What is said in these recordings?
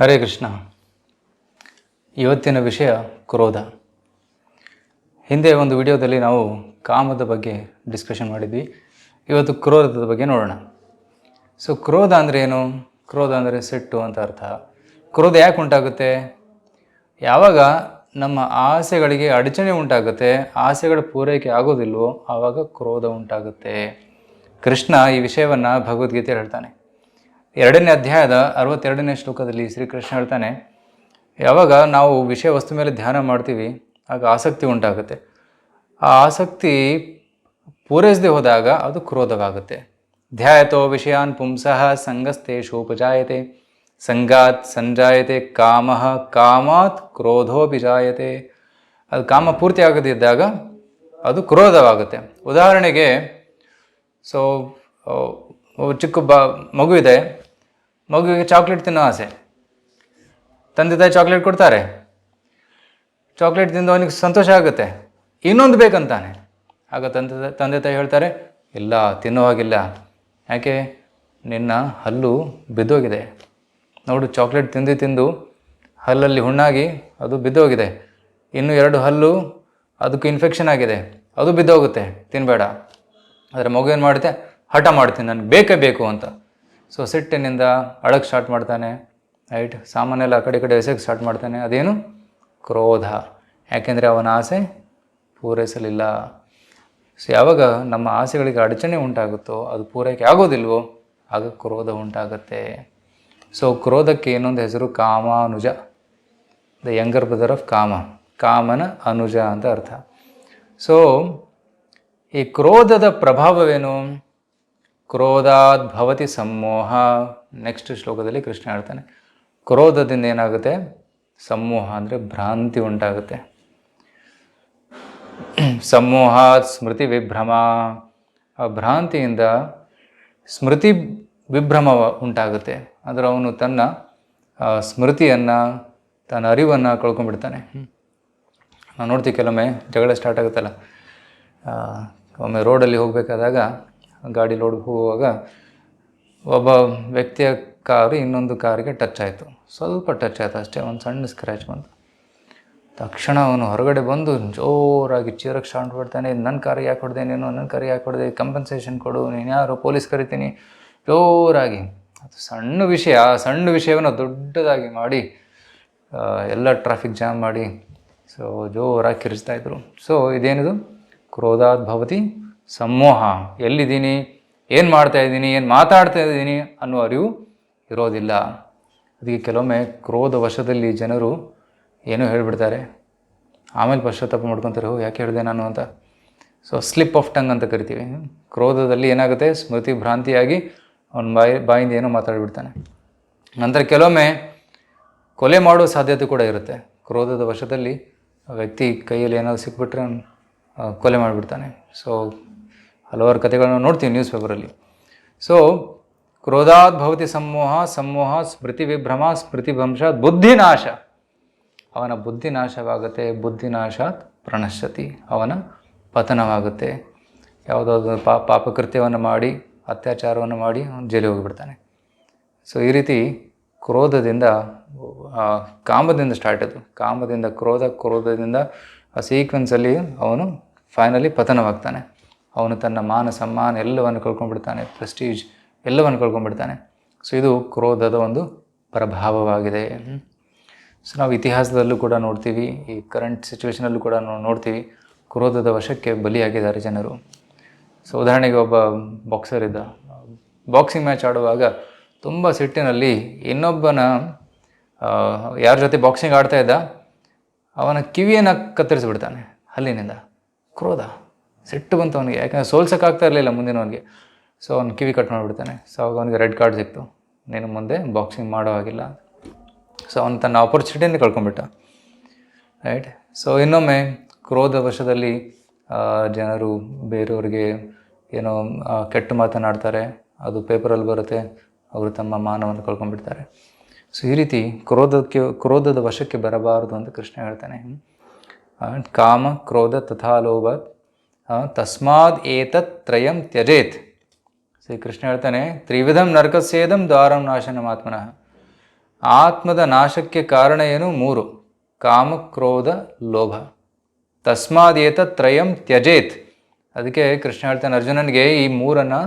ಹರೇ ಕೃಷ್ಣ. ಇವತ್ತಿನ ವಿಷಯ ಕ್ರೋಧ. ಹಿಂದೆ ಒಂದು ವಿಡಿಯೋದಲ್ಲಿ ನಾವು ಕಾಮದ ಬಗ್ಗೆ ಡಿಸ್ಕಷನ್ ಮಾಡಿದ್ವಿ. ಇವತ್ತು ಕ್ರೋಧದ ಬಗ್ಗೆ ನೋಡೋಣ. ಸೊ ಕ್ರೋಧ ಅಂದರೆ ಏನು? ಕ್ರೋಧ ಅಂದರೆ ಸಿಟ್ಟು ಅಂತ ಅರ್ಥ. ಕ್ರೋಧ ಯಾಕೆ ಉಂಟಾಗುತ್ತೆ? ಯಾವಾಗ ನಮ್ಮ ಆಸೆಗಳಿಗೆ ಅಡಚಣೆ ಉಂಟಾಗುತ್ತೆ, ಆಸೆಗಳ ಪೂರೈಕೆ ಆಗೋದಿಲ್ವೋ, ಆವಾಗ ಕ್ರೋಧ ಉಂಟಾಗುತ್ತೆ. ಕೃಷ್ಣ ಈ ವಿಷಯವನ್ನು ಭಗವದ್ಗೀತೆಯಲ್ಲಿ ಹೇಳ್ತಾನೆ. ಎರಡನೇ ಅಧ್ಯಾಯದ ಅರವತ್ತೆರಡನೇ ಶ್ಲೋಕದಲ್ಲಿ ಶ್ರೀಕೃಷ್ಣ ಹೇಳ್ತಾನೆ, ಯಾವಾಗ ನಾವು ವಿಷಯ ವಸ್ತು ಮೇಲೆ ಧ್ಯಾನ ಮಾಡ್ತೀವಿ, ಆಗ ಆಸಕ್ತಿ ಉಂಟಾಗುತ್ತೆ. ಆ ಆಸಕ್ತಿ ಪೂರೈಸದೆ ಹೋದಾಗ ಅದು ಕ್ರೋಧವಾಗುತ್ತೆ. ಧ್ಯಾಯತೋ ವಿಷಯಾನ್ ಪುಂಸಃ ಸಂಗಸ್ತೇಷು ಉಪಜಾಯತೆ ಸಂಗಾತ್ ಸಂಜಾಯತೆ, ಕಾಮ ಕಾಮಾತ್ ಕ್ರೋಧೋಪಿಜಾಯತೆ ಅದು ಕಾಮ ಪೂರ್ತಿ ಆಗದಿದ್ದಾಗ ಅದು ಕ್ರೋಧವಾಗುತ್ತೆ. ಉದಾಹರಣೆಗೆ, ಸೊ ಚಿಕ್ಕ ಬ ಮಗು ಮಗುವಿಗೆ ಚಾಕ್ಲೇಟ್ ತಿನ್ನೋ ಆಸೆ. ತಂದೆ ತಾಯಿ ಚಾಕ್ಲೇಟ್ ಕೊಡ್ತಾರೆ. ಚಾಕ್ಲೇಟ್ ತಿಂದು ಅವನಿಗೆ ಸಂತೋಷ ಆಗುತ್ತೆ. ಇನ್ನೊಂದು ಬೇಕಂತಾನೆ. ಆಗ ತಂದೆ ತಂದೆ ತಾಯಿ ಹೇಳ್ತಾರೆ, ಇಲ್ಲ, ತಿನ್ನೋ ಹಾಗಿಲ್ಲ. ಯಾಕೆ? ನಿನ್ನ ಹಲ್ಲು ಬಿದ್ದೋಗಿದೆ. ನೋಡು ಚಾಕ್ಲೇಟ್ ತಿಂದು ತಿಂದು ಹಲ್ಲಲ್ಲಿ ಹುಣ್ಣಾಗಿ ಅದು ಬಿದ್ದೋಗಿದೆ. ಇನ್ನು ಎರಡು ಹಲ್ಲು, ಅದಕ್ಕೆ ಇನ್ಫೆಕ್ಷನ್ ಆಗಿದೆ. ಅದು ಬಿದ್ದೋಗುತ್ತೆ. ತಿನ್ನಬೇಡ ಆದರೆ ಮಗು ಏನು ಮಾಡುತ್ತೆ? ಹಠ ಮಾಡ್ತೀನಿ. ನನಗೆ ಬೇಕೇ ಬೇಕು ಅಂತ. ಸೊ ಸಿಟ್ಟಿನಿಂದ ಅಳಕ್ಕೆ ಸ್ಟಾರ್ಟ್ ಮಾಡ್ತಾನೆ ರೈಟ್ ಸಾಮಾನೆಲ್ಲ ಆ ಕಡೆ ಕಡೆ ಎಸೆಗೆ ಸ್ಟಾರ್ಟ್ ಮಾಡ್ತಾನೆ. ಅದೇನು? ಕ್ರೋಧ. ಯಾಕೆಂದರೆ ಅವನ ಆಸೆ ಪೂರೈಸಲಿಲ್ಲ. ಸೊ ಯಾವಾಗ ನಮ್ಮ ಆಸೆಗಳಿಗೆ ಅಡಚಣೆ ಉಂಟಾಗುತ್ತೋ, ಅದು ಪೂರೈಕೆ ಆಗೋದಿಲ್ವೋ, ಆಗ ಕ್ರೋಧ ಉಂಟಾಗುತ್ತೆ. ಸೊ ಕ್ರೋಧಕ್ಕೆ ಇನ್ನೊಂದು ಹೆಸರು Kamanuja. The younger brother of Kama. ಕಾಮನ ಅನುಜ ಅಂತ ಅರ್ಥ. ಸೊ ಈ ಕ್ರೋಧದ ಪ್ರಭಾವವೇನು? ಕ್ರೋಧಾದ್ ಭವತಿ ಸಮೋಹ ನೆಕ್ಸ್ಟ್ ಶ್ಲೋಕದಲ್ಲಿ ಕೃಷ್ಣ ಹೇಳ್ತಾನೆ, ಕ್ರೋಧದಿಂದ ಏನಾಗುತ್ತೆ? ಸಮೋಹ ಅಂದರೆ ಭ್ರಾಂತಿ ಉಂಟಾಗುತ್ತೆ. ಸಮೋಹಾತ್ ಸ್ಮೃತಿ ವಿಭ್ರಮ. ಆ ಭ್ರಾಂತಿಯಿಂದ ಸ್ಮೃತಿ ವಿಭ್ರಮ ಉಂಟಾಗುತ್ತೆ. ಅಂದರೆ ಅವನು ತನ್ನ ಸ್ಮೃತಿಯನ್ನು, ತನ್ನ ಅರಿವನ್ನು ಕಳ್ಕೊಂಡ್ಬಿಡ್ತಾನೆ. ನಾವು ನೋಡ್ತೀವಿ ಕೆಲವೊಮ್ಮೆ ಜಗಳ ಸ್ಟಾರ್ಟ್ ಆಗುತ್ತಲ್ಲ ಒಮ್ಮೆ ರೋಡಲ್ಲಿ ಹೋಗಬೇಕಾದಾಗ ಗಾಡಿ ಲೋಡ್ ಹೋಗುವಾಗ ಒಬ್ಬ ವ್ಯಕ್ತಿಯ ಕಾರು ಇನ್ನೊಂದು ಕಾರಿಗೆ ಟಚ್ ಆಯಿತು. ಸ್ವಲ್ಪ ಟಚ್ ಆಯಿತು ಅಷ್ಟೇ, ಒಂದು ಸಣ್ಣ ಸ್ಕ್ರ್ಯಾಚ್ ಬಂತು. ತಕ್ಷಣ ಅವನು ಹೊರಗಡೆ ಬಂದು ಜೋರಾಗಿ ಚೀರಕ್ಕೆ ಸ್ಟಾರ್ಟ್ ಬಿಡ್ತಾನೆ ನನ್ನ ಕಾರಿಗೆ ಯಾಕೆ ಹೊಡೆದೆ ನೀನು? ನನ್ನ ಕಾರಿಗೆ ಯಾಕೆ ಹೊಡೆದೆ? ಕಂಪನ್ಸೇಷನ್ ಕೊಡು, ನೀನು ಯಾರು ಪೊಲೀಸ್ ಕರಿತೀನಿ. ಜೋರಾಗಿ. ಅದು ಸಣ್ಣ ವಿಷಯ, ಆ ಸಣ್ಣ ವಿಷಯವನ್ನು ದೊಡ್ಡದಾಗಿ ಮಾಡಿ ಎಲ್ಲ ಟ್ರಾಫಿಕ್ ಜಾಮ್ ಮಾಡಿ ಸೊ ಜೋರಾಗಿ ಕಿರಿಸ್ತಾ ಇದ್ರು. ಸೊ ಇದೇನಿದು? ಕ್ರೋಧಾತ್ ಭವತಿ. ಸಮೋಹ. ಎಲ್ಲಿದ್ದೀನಿ? ಏನು ಮಾಡ್ತಾ ಇದ್ದೀನಿ? ಏನು ಮಾತಾಡ್ತಾ ಇದ್ದೀನಿ ಅನ್ನೋ ಅರಿವು ಇರೋದಿಲ್ಲ. ಅದಕ್ಕೆ ಕೆಲವೊಮ್ಮೆ ಕ್ರೋಧ ವಶದಲ್ಲಿ ಜನರು ಏನೋ ಹೇಳಿಬಿಡ್ತಾರೆ. ಆಮೇಲೆ ಪಶ್ಚಾತ್ತಾಪ ಮಾಡ್ಕೊತಾರೆ ಹೋ ಯಾಕೆ ಹೇಳಿದೆ ನಾನು ಅಂತ. ಸೊ ಸ್ಲಿಪ್ ಆಫ್ ಟಂಗ್ ಅಂತ ಕರಿತೀವಿ. ಕ್ರೋಧದಲ್ಲಿ ಏನಾಗುತ್ತೆ? ಸ್ಮೃತಿ ಭ್ರಾಂತಿಯಾಗಿ ಅವನ ಬಾಯಿ, ಬಾಯಿಂದ ಏನೋ ಮಾತಾಡಿಬಿಡ್ತಾನೆ. ನಂತರ ಕೆಲವೊಮ್ಮೆ ಕೊಲೆ ಮಾಡೋ ಸಾಧ್ಯತೆ ಕೂಡ ಇರುತ್ತೆ. ಕ್ರೋಧದ ವಶದಲ್ಲಿ ವ್ಯಕ್ತಿ ಕೈಯಲ್ಲಿ ಏನಾದರೂ ಸಿಕ್ಬಿಟ್ರೆ ಕೊಲೆ ಮಾಡಿಬಿಡ್ತಾನೆ. ಸೊ ಹಲವಾರು ಕಥೆಗಳನ್ನು ನೋಡ್ತೀವಿ ನ್ಯೂಸ್ ಪೇಪರಲ್ಲಿ ಸೊ ಕ್ರೋಧಾತ್ ಭವತಿ ಸಮೂಹ ಸಮೂಹ ಸ್ಮೃತಿ ವಿಭ್ರಮ, ಸ್ಮೃತಿ ಭಂಶ ಬುದ್ಧಿನಾಶ ಅವನ ಬುದ್ಧಿನಾಶವಾಗುತ್ತೆ ಬುದ್ಧಿನಾಶಾತ್ ಬುದ್ಧಿ ನಾಶಾತ್ ಪ್ರಣಶ್ಯತಿ. ಅವನ ಪತನವಾಗುತ್ತೆ. ಯಾವುದಾದ್ರು ಪಾ, ಪಾಪಕೃತ್ಯವನ್ನು ಮಾಡಿ, ಅತ್ಯಾಚಾರವನ್ನು ಮಾಡಿ ಅವನು ಜೈಲಿಗೆ ಹೋಗಿಬಿಡ್ತಾನೆ. ಸೊ ಈ ರೀತಿ ಕ್ರೋಧದಿಂದ ಕಾಮದಿಂದ ಸ್ಟಾರ್ಟ್ ಆಯಿತು. ಕಾಮದಿಂದ ಕ್ರೋಧ, ಕ್ರೋಧದಿಂದ ಆ ಸೀಕ್ವೆನ್ಸಲ್ಲಿ ಅವನು ಫೈನಲಿ ಪತನವಾಗ್ತಾನೆ. ಅವನು ತನ್ನ ಮಾನ ಸಮ್ಮಾನ ಎಲ್ಲವನ್ನು ಕಳ್ಕೊಂಡ್ಬಿಡ್ತಾನೆ ಪ್ರೆಸ್ಟೀಜ್ ಎಲ್ಲವನ್ನು ಕಳ್ಕೊಂಡ್ಬಿಡ್ತಾನೆ. ಸೊ ಇದು ಕ್ರೋಧದ ಒಂದು ಪ್ರಭಾವವಾಗಿದೆ. ಸೊ ನಾವು ಇತಿಹಾಸದಲ್ಲೂ ಕೂಡ ನೋಡ್ತೀವಿ, ಈ ಕರೆಂಟ್ ಸಿಚುವೇಶನಲ್ಲೂ ಕೂಡ ನೋಡ್ತೀವಿ, ಕ್ರೋಧದ ವಶಕ್ಕೆ ಬಲಿಯಾಗಿದ್ದಾರೆ ಜನರು. ಸೊ ಉದಾಹರಣೆಗೆ ಒಬ್ಬ ಬಾಕ್ಸರ್ ಇದ್ದ. ಬಾಕ್ಸಿಂಗ್ ಮ್ಯಾಚ್ ಆಡುವಾಗ ತುಂಬ ಸಿಟ್ಟಿನಲ್ಲಿ ಇನ್ನೊಬ್ಬನ ಯಾರ ಜೊತೆ ಬಾಕ್ಸಿಂಗ್ ಆಡ್ತಾ ಇದ್ದ, ಅವನ ಕಿವಿಯನ್ನು ಕತ್ತರಿಸಿಬಿಡ್ತಾನೆ ಅಲ್ಲಿನಿಂದ ಕ್ರೋಧ. ಸಿಟ್ಟು ಬಂತು ಅವನಿಗೆ. ಯಾಕಂದರೆ ಸೋಲ್ಸೋಕ್ಕಾಗ್ತಾ ಇರಲಿಲ್ಲ ಮುಂದಿನ ಅವನಿಗೆ ಸೊ ಅವ್ನು ಕಿವಿ ಕಟ್ ಮಾಡಿಬಿಡ್ತಾನೆ. ಸೊ ಅವಾಗ ಅವನಿಗೆ ರೆಡ್ ಕಾರ್ಡ್ ಸಿಕ್ತು ನೀನು ಮುಂದೆ ಬಾಕ್ಸಿಂಗ್ ಮಾಡೋ ಹಾಗಿಲ್ಲ ಸೊ ಅವನು ತನ್ನ ಆಪರ್ಚುನಿಟಿನೇ ಕಳ್ಕೊಂಡ್ಬಿಟ್ಟ. ರೈಟ್ ಸೊ ಇನ್ನೊಮ್ಮೆ ಕ್ರೋಧ ವಶದಲ್ಲಿ ಜನರು ಬೇರೆಯವ್ರಿಗೆ ಏನೋ ಕೆಟ್ಟ ಮಾತನಾಡ್ತಾರೆ. ಅದು ಪೇಪರಲ್ಲಿ ಬರುತ್ತೆ. ಅವರು ತಮ್ಮ ಮಾನವನ್ನು ಕಳ್ಕೊಂಡ್ಬಿಡ್ತಾರೆ. ಸೊ ಈ ರೀತಿ ಕ್ರೋಧಕ್ಕೆ, ಕ್ರೋಧದ ವಶಕ್ಕೆ ಬರಬಾರದು ಅಂತ ಕೃಷ್ಣ ಹೇಳ್ತಾನೆ. ಕಾಮ, ಕ್ರೋಧ, ತಥಾ ಲೋಭ ತಸ್ಮಾದ್ ಏತತ್ ತ್ರಯಂ ತ್ಯಜೇತ್. ಶ್ರೀ ಕೃಷ್ಣ ಹೇಳ್ತಾನೆ, ತ್ರಿವಿಧಂ ನರಕಸ್ಯೇದಂ ದ್ವಾರಂ ನಾಶನಮಾತ್ಮನಃ. ಆತ್ಮದ ನಾಶಕ್ಕೆ ಕಾರಣ ಏನು? ಮೂರು. ಕಾಮ, ಕ್ರೋಧ, ಲೋಭ. ತಸ್ಮಾದೇತ ತ್ರಯಂ ತ್ಯಜೇತ್. ಅದಕ್ಕೆ ಕೃಷ್ಣ ಹೇಳ್ತಾನೆ, ಅರ್ಜುನನಿಗೆ ಈ ಮೂರನ್ನು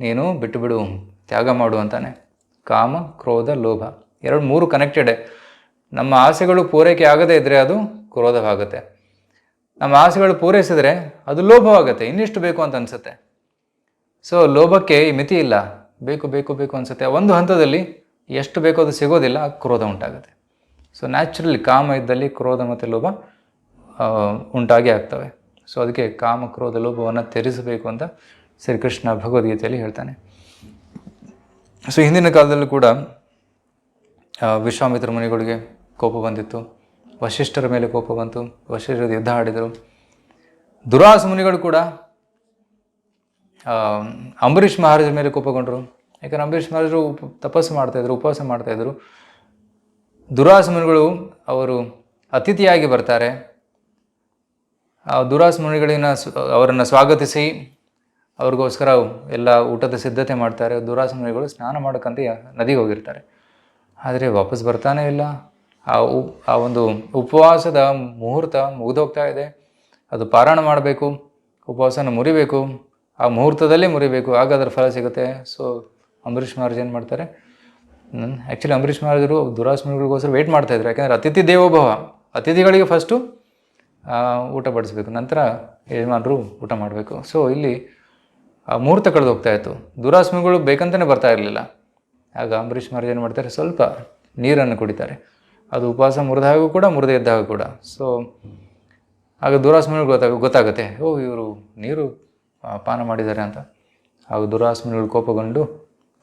ನೀನು ಬಿಟ್ಟು ಬಿಡು ತ್ಯಾಗ ಮಾಡು ಅಂತಾನೆ. ಕಾಮ, ಕ್ರೋಧ, ಲೋಭ. ಎರಡು ಮೂರು ಕನೆಕ್ಟೆಡ್ ನಮ್ಮ ಆಸೆಗಳು ಪೂರೈಕೆ ಆಗದೇ ಇದ್ದರೆ ಅದು ಕ್ರೋಧವಾಗುತ್ತೆ. ನಮ್ಮ ಆಸೆಗಳು ಪೂರೈಸಿದ್ರೆ ಅದು ಲೋಭವಾಗುತ್ತೆ, ಇನ್ನಿಷ್ಟು ಬೇಕು ಅಂತ ಅನಿಸುತ್ತೆ. ಸೊ ಲೋಭಕ್ಕೆ ಈ ಮಿತಿ ಇಲ್ಲ. ಬೇಕು ಬೇಕು ಬೇಕು ಅನಿಸುತ್ತೆ. ಒಂದು ಹಂತದಲ್ಲಿ ಎಷ್ಟು ಬೇಕೋ ಅದು ಸಿಗೋದಿಲ್ಲ, ಕ್ರೋಧ ಉಂಟಾಗುತ್ತೆ. ಸೊ ನ್ಯಾಚುರಲಿ ಕಾಮ ಇದ್ದಲ್ಲಿ ಕ್ರೋಧ ಮತ್ತು ಲೋಭ ಉಂಟಾಗಿ ಆಗ್ತವೆ. ಸೊ ಅದಕ್ಕೆ ಕಾಮ, ಕ್ರೋಧ, ಲೋಭವನ್ನು ತ್ಯಜಿಸಬೇಕು ಅಂತ ಶ್ರೀಕೃಷ್ಣ ಭಗವದ್ಗೀತೆಯಲ್ಲಿ ಹೇಳ್ತಾನೆ. ಸೊ ಹಿಂದಿನ ಕಾಲದಲ್ಲೂ ಕೂಡ ವಿಶ್ವಾಮಿತ್ರ ಮುನಿಗಳಿಗೆ ಕೋಪ ಬಂದಿತ್ತು. ವಶಿಷ್ಠರ ಮೇಲೆ ಕೋಪ ಬಂತು ವಶಿಷ್ಠರ ಯುದ್ಧ ಆಡಿದರು. ದುರಾಸ ಮುನಿಗಳು ಕೂಡ ಅಂಬರೀಷ್ ಮಹಾರಾಜರ ಮೇಲೆ ಕೋಪಗೊಂಡರು ಯಾಕಂದ್ರೆ ಅಂಬರೀಷ್ ಮಹಾರಾಜರು ಉಪ, ತಪಸ್ಸು ಮಾಡ್ತಾಯಿದ್ರು ಉಪವಾಸ ಮಾಡ್ತಾಯಿದ್ರು ದುರಾಸ ಮುನಿಗಳು ಅವರು ಅತಿಥಿಯಾಗಿ ಬರ್ತಾರೆ. ದುರಾಸ ಮುನಿಗಳನ್ನ ಅವರನ್ನು ಸ್ವಾಗತಿಸಿ, ಅವ್ರಿಗೋಸ್ಕರ ಎಲ್ಲ ಊಟದ ಸಿದ್ಧತೆ ಮಾಡ್ತಾರೆ. ದುರಾಸ ಮುನಿಗಳು ಸ್ನಾನ ಮಾಡೋಕ್ಕಂತ ನದಿಗೆ ಹೋಗಿರ್ತಾರೆ. ಆದರೆ ವಾಪಸ್ ಬರ್ತಾನೇ ಇಲ್ಲ. ಆ ಉ, ಆ ಒಂದು ಉಪವಾಸದ ಮುಹೂರ್ತ ಮುಗಿದೋಗ್ತಾ ಇದೆ. ಅದು ಪಾರಾಯಣ ಮಾಡಬೇಕು, ಉಪವಾಸನ ಮುರಿಬೇಕು, ಆ ಮುಹೂರ್ತದಲ್ಲೇ ಮುರಿಬೇಕು ಆಗ ಅದರ ಫಲ ಸಿಗುತ್ತೆ. ಸೊ ಅಂಬರೀಷ್ ಮಹಾರಾಜ್ ಏನು ಮಾಡ್ತಾರೆ? ಆ್ಯಕ್ಚುಲಿ ಅಂಬರೀಷ್ ಮಹಾರಾಜರು ದುರಾಸ್ಮಿಗಳಿಗೋಸ್ಕರ ವೆಯ್ಟ್ ಮಾಡ್ತಾಯಿದ್ರು ಯಾಕೆಂದರೆ ಅತಿಥಿ ದೇವೋಭವ, ಅತಿಥಿಗಳಿಗೆ ಫಸ್ಟು ಊಟ ಬಡಿಸ್ಬೇಕು. ನಂತರ ಯಜಮಾನರು ಊಟ ಮಾಡಬೇಕು. ಸೊ ಇಲ್ಲಿ, ಆ ಮುಹೂರ್ತ ಕಳೆದು ಹೋಗ್ತಾ ಇತ್ತು. ದುರಾಸ್ಮಿಗಳು ಬೇಕಂತಲೇ ಬರ್ತಾ ಇರಲಿಲ್ಲ. ಆಗ ಅಂಬರೀಷ್ ಮಹಾರಾಜ್ ಏನು ಮಾಡ್ತಾರೆ? ಸ್ವಲ್ಪ ನೀರನ್ನು ಕುಡಿತಾರೆ. ಅದು ಉಪವಾಸ ಮುರಿದಾಗ ಕೂಡ, ಮುರಿದೇ ಇದ್ದಾಗ ಕೂಡ. ಸೊ ಆಗ ದುರಾಸ್ಮಿಗಳು ಗೊತ್ತಾಗ, ಗೊತ್ತಾಗುತ್ತೆ, ಓ, ಇವರು ನೀರು ಪಾನ ಮಾಡಿದ್ದಾರೆ ಅಂತ. ಆಗ ದುರಾಸ್ಮಿಗಳು ಕೋಪಗೊಂಡು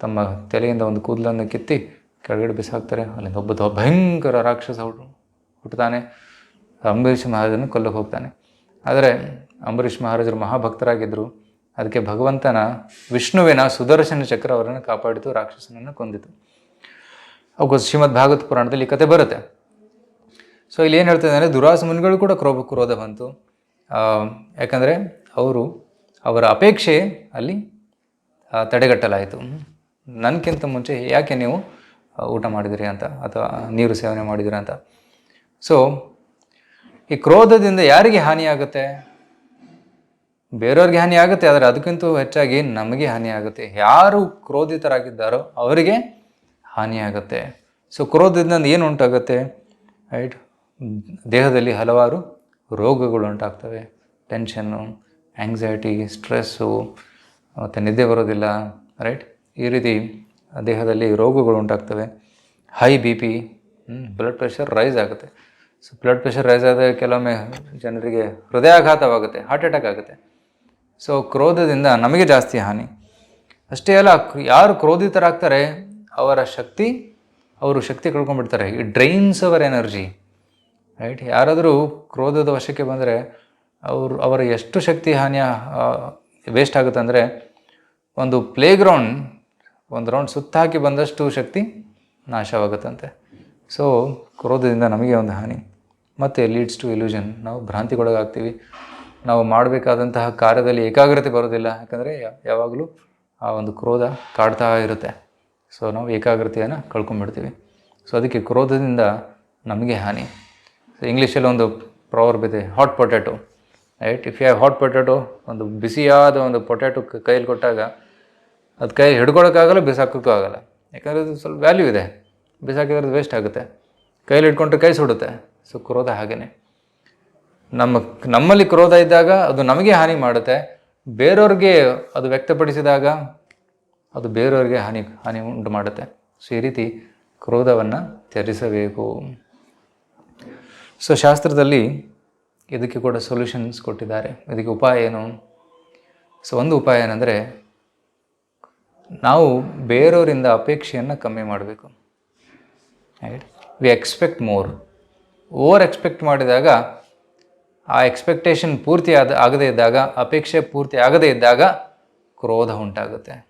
ತಮ್ಮ ತಲೆಯಿಂದ ಒಂದು ಕೂದಲನ್ನು ಕಿತ್ತಿ ಕೆಳಗಡೆ ಬಿಸಾಕ್ತಾರೆ. ಅಲ್ಲಿಂದ ಒಬ್ಬ ಭಯಂಕರ ರಾಕ್ಷಸ ಹುಟ್ಟು ಹುಟ್ಟುತ್ತಾನೆ ಅಂಬರೀಷ್ ಮಹಾರಾಜನ ಕೊಲ್ಲಕ್ಕೆ ಹೋಗ್ತಾನೆ. ಆದರೆ ಅಂಬರೀಷ್ ಮಹಾರಾಜರು ಮಹಾಭಕ್ತರಾಗಿದ್ದರು ಅದಕ್ಕೆ ಭಗವಂತನ ವಿಷ್ಣುವಿನ ಸುದರ್ಶನ ಚಕ್ರ ಅವರನ್ನು ಕಾಪಾಡಿತು, ರಾಕ್ಷಸನನ್ನು ಕೊಂದಿತು. ಅವು ಶ್ರೀಮದ್ ಭಾಗವತ್ ಪುರಾಣದಲ್ಲಿ ಈ ಕತೆ ಬರುತ್ತೆ. ಸೊ ಇಲ್ಲಿ ಏನು ಹೇಳ್ತಾ ಅಂದರೆ ದುರಾಸ ಮುನಿಗಳು ಕೂಡ ಕ್ರೋಧ ಕ್ರೋಧ ಬಂತು. ಯಾಕಂದರೆ ಅವರು ಅವರ ಅಪೇಕ್ಷೆ ಅಲ್ಲಿ ತಡೆಗಟ್ಟಲಾಯಿತು. ನನಗಿಂತ ಮುಂಚೆ ಯಾಕೆ ನೀವು ಊಟ ಮಾಡಿದಿರಿ ಅಂತ, ಅಥವಾ ನೀರು ಸೇವನೆ ಮಾಡಿದಿರಿ ಅಂತ. ಸೊ ಈ ಕ್ರೋಧದಿಂದ ಯಾರಿಗೆ ಹಾನಿಯಾಗುತ್ತೆ ಬೇರೆಯವ್ರಿಗೆ ಹಾನಿ ಆಗುತ್ತೆ, ಆದರೆ ಅದಕ್ಕಿಂತ ಹೆಚ್ಚಾಗಿ ನಮಗೆ ಹಾನಿಯಾಗುತ್ತೆ ಯಾರು ಕ್ರೋಧಿತರಾಗಿದ್ದಾರೋ ಅವರಿಗೆ ಹಾನಿಯಾಗುತ್ತೆ ಸೊ ಕ್ರೋಧದಿಂದ ಏನು ಉಂಟಾಗುತ್ತೆ? ರೈಟ್ ದೇಹದಲ್ಲಿ ಹಲವಾರು ರೋಗಗಳು ಉಂಟಾಗ್ತವೆ. ಟೆನ್ಷನ್ನು ಆ್ಯಂಗ್ಸೈಟಿ ಸ್ಟ್ರೆಸ್ಸು ಮತ್ತು ನಿದ್ದೆ ಬರೋದಿಲ್ಲ. ರೈಟ್ ಈ ರೀತಿ ದೇಹದಲ್ಲಿ ರೋಗಗಳು ಉಂಟಾಗ್ತವೆ. High B P blood pressure rise ಆಗುತ್ತೆ. ಸೊ ಬ್ಲಡ್ ಪ್ರೆಷರ್ ರೈಸ್ ಆದರೆ ಕೆಲವೊಮ್ಮೆ ಜನರಿಗೆ ಹೃದಯಾಘಾತವಾಗುತ್ತೆ ಹಾರ್ಟ್ ಅಟ್ಯಾಕ್ ಆಗುತ್ತೆ. ಸೊ ಕ್ರೋಧದಿಂದ ನಮಗೆ ಜಾಸ್ತಿ ಹಾನಿ. ಅಷ್ಟೇ ಅಲ್ಲ, ಯಾರು ಕ್ರೋಧಿತರಾಗ್ತಾರೆ ಅವರ ಶಕ್ತಿ, ಅವರು ಶಕ್ತಿ ಕಳ್ಕೊಂಡ್ಬಿಡ್ತಾರೆ. ಈ ಡ್ರೈನ್ಸ್ ಅವರ್ ಎನರ್ಜಿ ರೈಟ್ ಯಾರಾದರೂ ಕ್ರೋಧದ ವಶಕ್ಕೆ ಬಂದರೆ ಅವರು, ಅವರ ಎಷ್ಟು ಶಕ್ತಿ ಹಾನಿಯ ವೇಸ್ಟ್ ಆಗುತ್ತೆ ಅಂದರೆ ಒಂದು ಪ್ಲೇ ಗ್ರೌಂಡ್ ಒಂದು ರೌಂಡ್ ಸುತ್ತಾಕಿ ಬಂದಷ್ಟು ಶಕ್ತಿ ನಾಶವಾಗುತ್ತಂತೆ. ಸೊ ಕ್ರೋಧದಿಂದ ನಮಗೆ ಒಂದು ಹಾನಿ. ಮತ್ತು ಲೀಡ್ಸ್ ಟು ಇಲ್ಯೂಷನ್ ನಾವು ಭ್ರಾಂತಿಗೊಳಗಾಗ್ತೀವಿ. ನಾವು ಮಾಡಬೇಕಾದಂತಹ ಕಾರ್ಯದಲ್ಲಿ ಏಕಾಗ್ರತೆ ಬರೋದಿಲ್ಲ ಯಾಕಂದರೆ ಯಾವಾಗಲೂ ಆ ಒಂದು ಕ್ರೋಧ ಕಾಡ್ತಾ ಇರುತ್ತೆ. ಸೊ ನಾವು ಏಕಾಗ್ರತೆಯನ್ನು ಕಳ್ಕೊಂಡ್ಬಿಡ್ತೀವಿ. ಸೊ ಅದಕ್ಕೆ ಕ್ರೋಧದಿಂದ ನಮಗೆ ಹಾನಿ. ಸೊ ಇಂಗ್ಲೀಷಲ್ಲಿ ಒಂದು ಪ್ರಾವರ್ಬ್ ಇದೆ hot potato right if you have hot potato ಒಂದು ಬಿಸಿಯಾದ ಒಂದು ಪೊಟ್ಯಾಟೊ ಕೈಯಲ್ಲಿ ಕೊಟ್ಟಾಗ ಅದು ಕೈ ಹಿಡ್ಕೊಳಕ್ಕಾಗಲ್ಲ, ಬಿಸಾಕೋಕ್ಕೂ ಆಗಲ್ಲ. ಯಾಕಂದರೆ ಅದು ಸ್ವಲ್ಪ ವ್ಯಾಲ್ಯೂ ಇದೆ. ಬಿಸಾಕಿದ್ರೆ ವೇಸ್ಟ್ ಆಗುತ್ತೆ. ಕೈಯಲ್ಲಿ ಹಿಡ್ಕೊಂಡ್ರೆ ಕೈ ಸುಡುತ್ತೆ. ಸೊ ಕ್ರೋಧ ಹಾಗೇ ನಮ್ಮ ನಮ್ಮಲ್ಲಿ ಕ್ರೋಧ ಇದ್ದಾಗ ಅದು ನಮಗೆ ಹಾನಿ ಮಾಡುತ್ತೆ. ಬೇರೆಯವ್ರಿಗೆ ಅದು ವ್ಯಕ್ತಪಡಿಸಿದಾಗ ಅದು ಬೇರೆಯವರಿಗೆ ಹಾನಿ ಹಾನಿ ಉಂಟು ಮಾಡುತ್ತೆ. ಸೊ, ಈ ರೀತಿ ಕ್ರೋಧವನ್ನು ತ್ಯಜಿಸಬೇಕು. ಸೊ, ಶಾಸ್ತ್ರದಲ್ಲಿ ಇದಕ್ಕೆ ಕೂಡ ಸೊಲ್ಯೂಷನ್ಸ್ ಕೊಟ್ಟಿದ್ದಾರೆ. ಇದಕ್ಕೆ ಉಪಾಯ ಏನು? ಸೊ, ಒಂದು ಉಪಾಯ ಏನಂದರೆ ನಾವು ಬೇರೆಯವರಿಂದ ಅಪೇಕ್ಷೆಯನ್ನು ಕಮ್ಮಿ ಮಾಡಬೇಕು. Right we expect more over expect ಮಾಡಿದಾಗ, ಆ ಎಕ್ಸ್ಪೆಕ್ಟೇಷನ್ ಪೂರ್ತಿ ಆದ, ಆಗದೇ ಇದ್ದಾಗ, ಅಪೇಕ್ಷೆ ಪೂರ್ತಿ ಆಗದೇ ಇದ್ದಾಗ ಕ್ರೋಧ ಉಂಟಾಗುತ್ತೆ.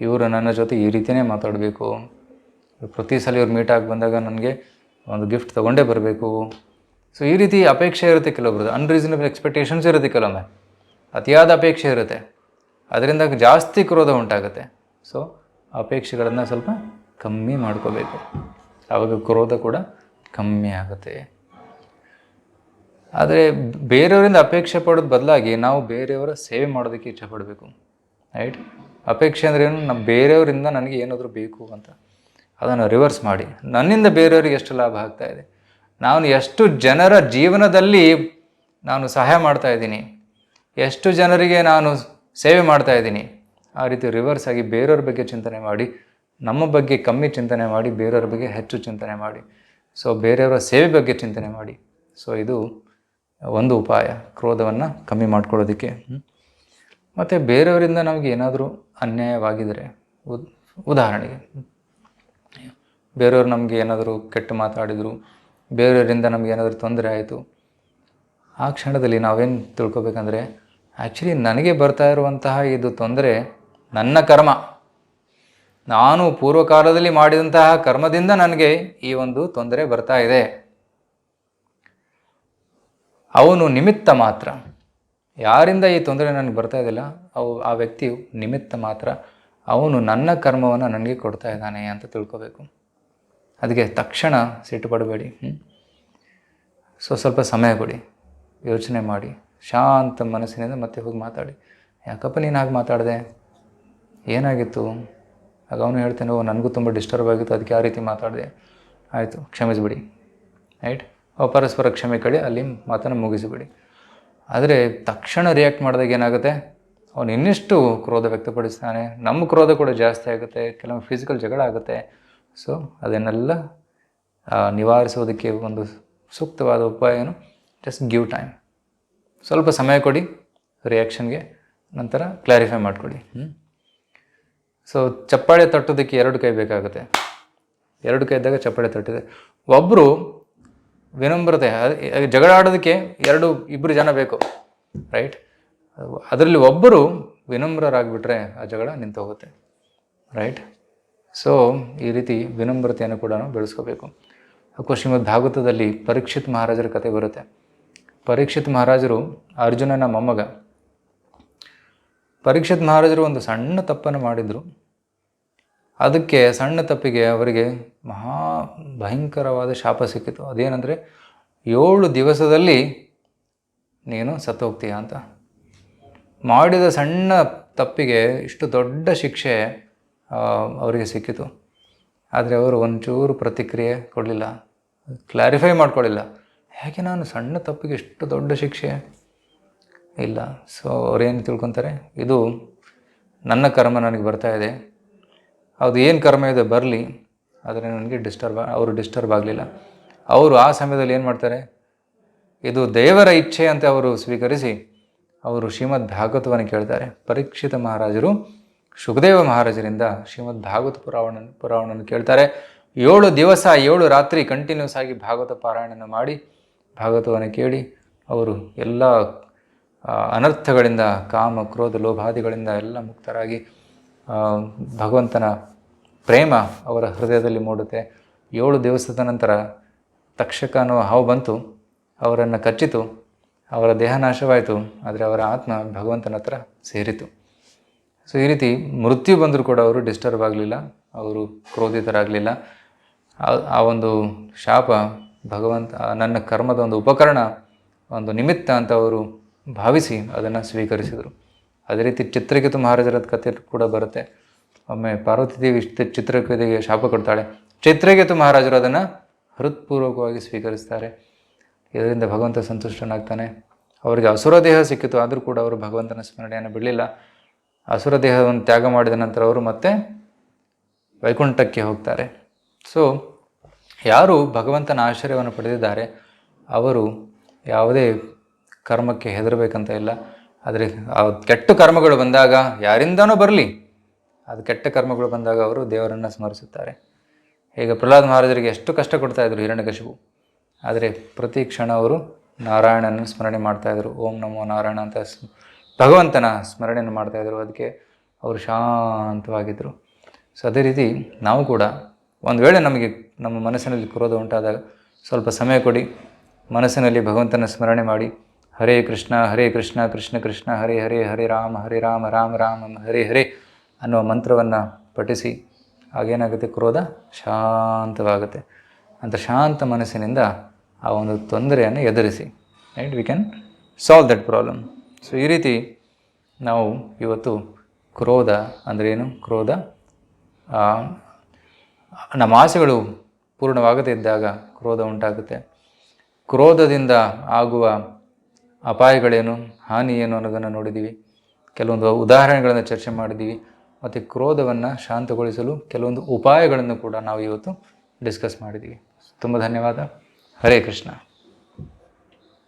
ಇವರು ನನ್ನ ಜೊತೆ ಈ ರೀತಿಯೇ ಮಾತಾಡಬೇಕು. ಪ್ರತಿ ಸಲ ಇವ್ರು ಮೀಟ್ ಆಗಿ ಬಂದಾಗ ನನಗೆ ಒಂದು ಗಿಫ್ಟ್ ತೊಗೊಂಡೇ ಬರಬೇಕು. ಸೊ ಈ ರೀತಿ ಅಪೇಕ್ಷೆ ಇರುತ್ತೆ ಕೆಲವೊಬ್ರದ್ದು. ಅನ್ರೀಸನಬಲ್ ಎಕ್ಸ್ಪೆಕ್ಟೇಷನ್ಸ್ ಇರುತ್ತೆ ಕೆಲವೊಮ್ಮೆ. ಅತಿಯಾದ ಅಪೇಕ್ಷೆ ಇರುತ್ತೆ. ಅದರಿಂದ ಜಾಸ್ತಿ ಕ್ರೋಧ ಉಂಟಾಗುತ್ತೆ. ಸೊ ಅಪೇಕ್ಷೆಗಳನ್ನು ಸ್ವಲ್ಪ ಕಮ್ಮಿ ಮಾಡ್ಕೋಬೇಕು. ಆವಾಗ ಕ್ರೋಧ ಕೂಡ ಕಮ್ಮಿ ಆಗುತ್ತೆ. ಆದರೆ ಬೇರೆಯವರಿಂದ ಅಪೇಕ್ಷೆ ಪಡೋದು ಬದಲಾಗಿ ನಾವು ಬೇರೆಯವರ ಸೇವೆ ಮಾಡೋದಕ್ಕೆ ಇಚ್ಛೆ ಪಡಬೇಕು. ರೈಟ್ ಅಪೇಕ್ಷೆ ಅಂದ್ರೆ ಏನು? ನಮ್ಮ ಬೇರೆಯವರಿಂದ ನನಗೆ ಏನಾದರೂ ಬೇಕು ಅಂತ. ಅದನ್ನು ರಿವರ್ಸ್ ಮಾಡಿ. ನನ್ನಿಂದ ಬೇರೆಯವರಿಗೆ ಎಷ್ಟು ಲಾಭ ಆಗ್ತಾ ಇದೆ? ನಾನು ಎಷ್ಟು ಜನರ ಜೀವನದಲ್ಲಿ ನಾನು ಸಹಾಯ ಮಾಡ್ತಾ ಇದ್ದೀನಿ? ಎಷ್ಟು ಜನರಿಗೆ ನಾನು ಸೇವೆ ಮಾಡ್ತಾ ಇದ್ದೀನಿ? ಆ ರೀತಿ ರಿವರ್ಸ್ ಆಗಿ ಬೇರೆಯವ್ರ ಬಗ್ಗೆ ಚಿಂತನೆ ಮಾಡಿ, ನಮ್ಮ ಬಗ್ಗೆ ಕಮ್ಮಿ ಚಿಂತನೆ ಮಾಡಿ, ಬೇರೆಯವ್ರ ಬಗ್ಗೆ ಹೆಚ್ಚು ಚಿಂತನೆ ಮಾಡಿ. ಸೊ ಬೇರೆಯವರ ಸೇವೆ ಬಗ್ಗೆ ಚಿಂತನೆ ಮಾಡಿ. ಸೊ ಇದು ಒಂದು ಉಪಾಯ. ಕ್ರೋಧವನ್ನು ಕಮ್ಮಿ ಮಾಡ್ಕೊಳ್ಳೋದಕ್ಕೆ. ಮತ್ತು ಬೇರೆಯವರಿಂದ ನಮಗೆ ಏನಾದರೂ ಅನ್ಯಾಯವಾಗಿದ್ದರೆ ಉದ್, ಉದಾಹರಣೆಗೆ, ಬೇರೆಯವರು ನಮಗೆ ಏನಾದರೂ ಕೆಟ್ಟು ಮಾತಾಡಿದರು, ಬೇರೆಯವರಿಂದ ನಮ್ಗೆ ಏನಾದರೂ ತೊಂದರೆ ಆಯಿತು, ಆ ಕ್ಷಣದಲ್ಲಿ ನಾವೇನು ತಿಳ್ಕೊಬೇಕಂದ್ರೆ ಆ್ಯಕ್ಚುಲಿ ನನಗೆ ಬರ್ತಾ ಇರುವಂತಹ ಇದು ತೊಂದರೆ ನನ್ನ ಕರ್ಮ. ನಾನು ಪೂರ್ವಕಾಲದಲ್ಲಿ ಮಾಡಿದಂತಹ ಕರ್ಮದಿಂದ ನನಗೆ ಈ ಒಂದು ತೊಂದರೆ ಬರ್ತಾ ಇದೆ. ಅವನು ನಿಮಿತ್ತ ಮಾತ್ರ. ಯಾರಿಂದ ಈ ತೊಂದರೆ ನನಗೆ ಬರ್ತಾ ಇದ್ದಿಲ್ಲ, ಅವು ಆ ವ್ಯಕ್ತಿಯು ನಿಮಿತ್ತ ಮಾತ್ರ ಅವನು ನನ್ನ ಕರ್ಮವನ್ನು ನನಗೆ ಕೊಡ್ತಾ ಇದ್ದಾನೆ ಅಂತ ತಿಳ್ಕೊಬೇಕು. ಅದಕ್ಕೆ ತಕ್ಷಣ ಸಿಟ್ಟು ಪಡಬೇಡಿ ಸೊ ಸ್ವಲ್ಪ ಸಮಯ ಕೊಡಿ, ಯೋಚನೆ ಮಾಡಿ, ಶಾಂತ ಮನಸ್ಸಿನಿಂದ ಮತ್ತೆ ಹೋಗಿ ಮಾತಾಡಿ. ಯಾಕಪ್ಪ ನೀನು ಹಾಗೆ ಮಾತಾಡಿದೆ? ಏನಾಗಿತ್ತು? ಆಗ ಅವನು ಹೇಳ್ತಾನೆ, ಓ, ನನಗೂ ತುಂಬ ಡಿಸ್ಟರ್ಬ್ ಆಗಿತ್ತು, ಅದಕ್ಕೆ ಆ ರೀತಿ ಮಾತಾಡಿದೆ. ಆಯಿತು, ಕ್ಷಮಿಸಿಬಿಡಿ. ರೈಟ್ ಪರಸ್ಪರ ಕ್ಷಮೆ ಕಡೆ ಅಲ್ಲಿ ಮಾತನ್ನು ಮುಗಿಸಿಬಿಡಿ. ಆದರೆ ತಕ್ಷಣ ರಿಯಾಕ್ಟ್ ಮಾಡಿದಾಗ ಏನಾಗುತ್ತೆ? ಅವನು ಇನ್ನಿಷ್ಟು ಕ್ರೋಧ ವ್ಯಕ್ತಪಡಿಸ್ತಾನೆ. ನಮ್ಮ ಕ್ರೋಧ ಕೂಡ ಜಾಸ್ತಿ ಆಗುತ್ತೆ, ಕೆಲವೊಮ್ಮೆ ಫಿಸಿಕಲ್ ಜಗಳ ಆಗುತ್ತೆ. ಸೊ ಅದನ್ನೆಲ್ಲ ನಿವಾರಿಸೋದಕ್ಕೆ ಒಂದು ಸೂಕ್ತವಾದ ಉಪಾಯ ಏನು ಜಸ್ಟ್ ಗಿವ್ ಟೈಮ್ ಸ್ವಲ್ಪ ಸಮಯ ಕೊಡಿ ರಿಯಾಕ್ಷನ್ಗೆ ನಂತರ ಕ್ಲಾರಿಫೈ ಮಾಡಿಕೊಡಿ ಸೊ ಚಪ್ಪಾಳೆ ತಟ್ಟೋದಕ್ಕೆ ಎರಡು ಕೈ ಬೇಕಾಗುತ್ತೆ. ಎರಡು ಕೈ ಇದ್ದಾಗ ಚಪ್ಪಾಳೆ ತಟ್ಟಿದೆ. ಒಬ್ಬರು ವಿನಮ್ರತೆ. ಜಗಳ ಆಡೋದಕ್ಕೆ ಎರಡು ಇಬ್ಬರು ಜನ ಬೇಕು ರೈಟ್ ಅದರಲ್ಲಿ ಒಬ್ಬರು ವಿನಮ್ರರಾಗಿಬಿಟ್ರೆ ಆ ಜಗಳ ನಿಂತು ಹೋಗುತ್ತೆ ರೈಟ್ ಸೊ ಈ ರೀತಿ ವಿನಮ್ರತೆಯನ್ನು ಕೂಡ ನಾವು ಬೆಳೆಸ್ಕೋಬೇಕು. ಅಕ್ಕೋ ಶ್ರೀಮದ್ ಭಾಗವತದಲ್ಲಿ ಪರೀಕ್ಷಿತ್ ಮಹಾರಾಜರ ಕತೆ ಬರುತ್ತೆ. ಪರೀಕ್ಷಿತ್ ಮಹಾರಾಜರು ಅರ್ಜುನನ ಮೊಮ್ಮಗ. ಪರೀಕ್ಷಿತ್ ಮಹಾರಾಜರು ಒಂದು ಸಣ್ಣ ತಪ್ಪನ್ನು ಮಾಡಿದರು. ಅದಕ್ಕೆ ಸಣ್ಣ ತಪ್ಪಿಗೆ ಅವರಿಗೆ ಮಹಾ ಭಯಂಕರವಾದ ಶಾಪ ಸಿಕ್ಕಿತು. ಅದೇನೆಂದರೆ, ಏಳು ದಿವಸದಲ್ಲಿ ನೀನು ಸತ್ತು ಹೋಗ್ತೀಯ ಅಂತ. ಮಾಡಿದ ಸಣ್ಣ ತಪ್ಪಿಗೆ ಇಷ್ಟು ದೊಡ್ಡ ಶಿಕ್ಷೆ ಅವರಿಗೆ ಸಿಕ್ಕಿತು. ಆದರೆ ಅವರು ಒಂಚೂರು ಪ್ರತಿಕ್ರಿಯೆ ಕೊಡಲಿಲ್ಲ. ಕ್ಲಾರಿಫೈ ಮಾಡ್ಕೊಳ್ಳಿಲ್ಲ ಹೇಗೆ ನಾನು ಸಣ್ಣ ತಪ್ಪಿಗೆ ಇಷ್ಟು ದೊಡ್ಡ ಶಿಕ್ಷೆ? ಇಲ್ಲ. ಸೊ ಅವರೇನು ತಿಳ್ಕೊತಾರೆ? ಇದು ನನ್ನ ಕರ್ಮ ನನಗೆ ಬರ್ತಾ ಇದೆ. ಅದು ಏನು ಕರ್ಮ ಇದೆ ಬರಲಿ, ಆದರೆ ನನಗೆ ಡಿಸ್ಟರ್ಬ್ ಅವರು ಡಿಸ್ಟರ್ಬ್ ಆಗಲಿಲ್ಲ. ಅವರು ಆ ಸಮಯದಲ್ಲಿ ಏನು ಮಾಡ್ತಾರೆ? ಇದು ದೇವರ ಇಚ್ಛೆ ಅಂತ ಅವರು ಸ್ವೀಕರಿಸಿ ಅವರು ಶ್ರೀಮದ್ ಭಾಗವತವನ್ನು ಕೇಳ್ತಾರೆ. ಪರೀಕ್ಷಿತ ಮಹಾರಾಜರು, ಸುಖದೇವ ಮಹಾರಾಜರಿಂದ ಶ್ರೀಮದ್ ಭಾಗವತ ಪುರಾವಣ ಪುರಾಣವನ್ನು ಕೇಳ್ತಾರೆ. ಏಳು ದಿವಸ, ಏಳು ರಾತ್ರಿ ಕಂಟಿನ್ಯೂಸ್ ಆಗಿ ಭಾಗವತ ಪಾರಾಯಣನ ಮಾಡಿ ಭಾಗವತವನ್ನು ಕೇಳಿ ಅವರು ಎಲ್ಲ ಅನರ್ಥಗಳಿಂದ, ಕಾಮ, ಕ್ರೋಧ, ಲೋಭಾದಿಗಳಿಂದ ಎಲ್ಲ ಮುಕ್ತರಾಗಿ ಭಗವಂತನ ಪ್ರೇಮ ಅವರ ಹೃದಯದಲ್ಲಿ ಮೂಡುತ್ತೆ. ಏಳು ದಿವಸದ ನಂತರ ತಕ್ಷಕ ಅನ್ನೋ ಹಾವು ಬಂತು, ಅವರನ್ನು ಕಚ್ಚಿತು, ಅವರ ದೇಹ ನಾಶವಾಯಿತು, ಆದರೆ ಅವರ ಆತ್ಮ ಭಗವಂತನ ಹತ್ರ ಸೇರಿತು. ಸೊ, ಈ ರೀತಿ ಮೃತ್ಯು ಬಂದರೂ ಕೂಡ ಅವರು ಡಿಸ್ಟರ್ಬ್ ಆಗಲಿಲ್ಲ, ಅವರು ಕ್ರೋಧಿತರಾಗಲಿಲ್ಲ. ಆ- ಒಂದು ಶಾಪ ಭಗವಂತ ನನ್ನ ಕರ್ಮದ ಒಂದು ಉಪಕರಣ, ಒಂದು ನಿಮಿತ್ತ ಅಂತ ಅವರು ಭಾವಿಸಿ ಅದನ್ನು ಸ್ವೀಕರಿಸಿದರು. ಅದೇ ರೀತಿ ಚಿತ್ರಕೇತು ಮಹಾರಾಜರ ಕಥೆ ಕೂಡ ಬರುತ್ತೆ. ಒಮ್ಮೆ ಪಾರ್ವತಿ ದೇವಿ ಚಿತ್ರ- ಚಿತ್ರಕೇತುಗೆ ಶಾಪ ಕೊಡ್ತಾಳೆ. ಚಿತ್ರಕೇತು ಮಹಾರಾಜರು ಅದನ್ನು ಹೃತ್ಪೂರ್ವಕವಾಗಿ ಸ್ವೀಕರಿಸ್ತಾರೆ. ಇದರಿಂದ ಭಗವಂತ ಸಂತುಷ್ಟನಾಗ್ತಾನೆ. ಅವರಿಗೆ ಅಸುರ ದೇಹ ಸಿಕ್ಕಿತು, ಆದರೂ ಕೂಡ ಅವರು ಭಗವಂತನ ಸ್ಮರಣೆಯನ್ನು ಬಿಡಲಿಲ್ಲ. ಅಸುರ ದೇಹವನ್ನು ತ್ಯಾಗ ಮಾಡಿದ ನಂತರ ಅವರು ಮತ್ತೆ ವೈಕುಂಠಕ್ಕೆ ಹೋಗ್ತಾರೆ. ಸೊ ಯಾರು ಭಗವಂತನ ಆಶ್ರಯವನ್ನು ಪಡೆದಿದ್ದಾರೆ, ಅವರು ಯಾವುದೇ ಕರ್ಮಕ್ಕೆ ಹೆದರಬೇಕಂತ ಇಲ್ಲ. ಆದರೆ ಕೆಟ್ಟ ಕರ್ಮಗಳು ಬಂದಾಗ ಯಾರಿಂದನೂ ಬರಲಿ. ಅದು ಕೆಟ್ಟ ಕರ್ಮಗಳು ಬಂದಾಗ ಅವರು ದೇವರನ್ನು ಸ್ಮರಿಸುತ್ತಾರೆ. ಈಗ ಪ್ರಹ್ಲಾದ್ ಮಹಾರಾಜರಿಗೆ ಎಷ್ಟು ಕಷ್ಟ ಕೊಡ್ತಾ ಇದ್ರು ಹಿರಣ್ಯಕಶಿಪು. ಆದರೆ ಪ್ರತಿ ಕ್ಷಣ ಅವರು ನಾರಾಯಣನ ಸ್ಮರಣೆ ಮಾಡ್ತಾಯಿದ್ರು ಓಂ ನಮೋ ನಾರಾಯಣ ಅಂತ ಭಗವಂತನ ಸ್ಮರಣೆಯನ್ನು ಮಾಡ್ತಾಯಿದ್ರು ಅದಕ್ಕೆ ಅವರು ಶಾಂತವಾಗಿದ್ದರು ಸೊ ಅದೇ ರೀತಿ ನಾವು ಕೂಡ ಒಂದು ವೇಳೆ ನಮಗೆ ನಮ್ಮ ಮನಸ್ಸಿನಲ್ಲಿ ಕ್ರೋಧ ಉಂಟಾದಾಗ ಸ್ವಲ್ಪ ಸಮಯ ಕೊಡಿ. ಮನಸ್ಸಿನಲ್ಲಿ ಭಗವಂತನ ಸ್ಮರಣೆ ಮಾಡಿ. ಹರೇ ಕೃಷ್ಣ ಹರೇ ಕೃಷ್ಣ ಕೃಷ್ಣ ಕೃಷ್ಣ, ಹರೇ ಹರೇ ಹರೇ ರಾಮ ಹರೇ ರಾಮ ರಾಮ ರಾಮ, ಹರೇ ಹರೇ ಅನ್ನುವ ಮಂತ್ರವನ್ನು ಪಠಿಸಿ ಆಗೇನಾಗುತ್ತೆ ಕ್ರೋಧ? ಶಾಂತವಾಗುತ್ತೆ. ಅಂತ ಶಾಂತ ಮನಸ್ಸಿನಿಂದ ಆ ಒಂದು ತೊಂದರೆಯನ್ನು ಎದುರಿಸಿ. Right we can solve that problem so ಈ ರೀತಿ ನಾವು ಇವತ್ತು ಕ್ರೋಧ ಅಂದರೆ ಏನು? ಕ್ರೋಧ ನಮ್ಮ ಆಸೆಗಳು ಪೂರ್ಣವಾಗದೇ ಇದ್ದಾಗ ಕ್ರೋಧ ಉಂಟಾಗುತ್ತೆ. ಕ್ರೋಧದಿಂದ ಆಗುವ ಅಪಾಯಗಳೇನು, ಹಾನಿ ಏನು ಅನ್ನೋದನ್ನು ನೋಡಿದ್ದೀವಿ ಕೆಲವೊಂದು ಉದಾಹರಣೆಗಳನ್ನು ಚರ್ಚೆ ಮಾಡಿದ್ದೀವಿ ಮತ್ತು ಕ್ರೋಧವನ್ನು ಶಾಂತಗೊಳಿಸಲು ಕೆಲವೊಂದು ಉಪಾಯಗಳನ್ನು ಕೂಡ ನಾವು ಇವತ್ತು ಡಿಸ್ಕಸ್ ಮಾಡಿದ್ದೀವಿ ತುಂಬ ಧನ್ಯವಾದ. ಹರೇ ಕೃಷ್ಣ.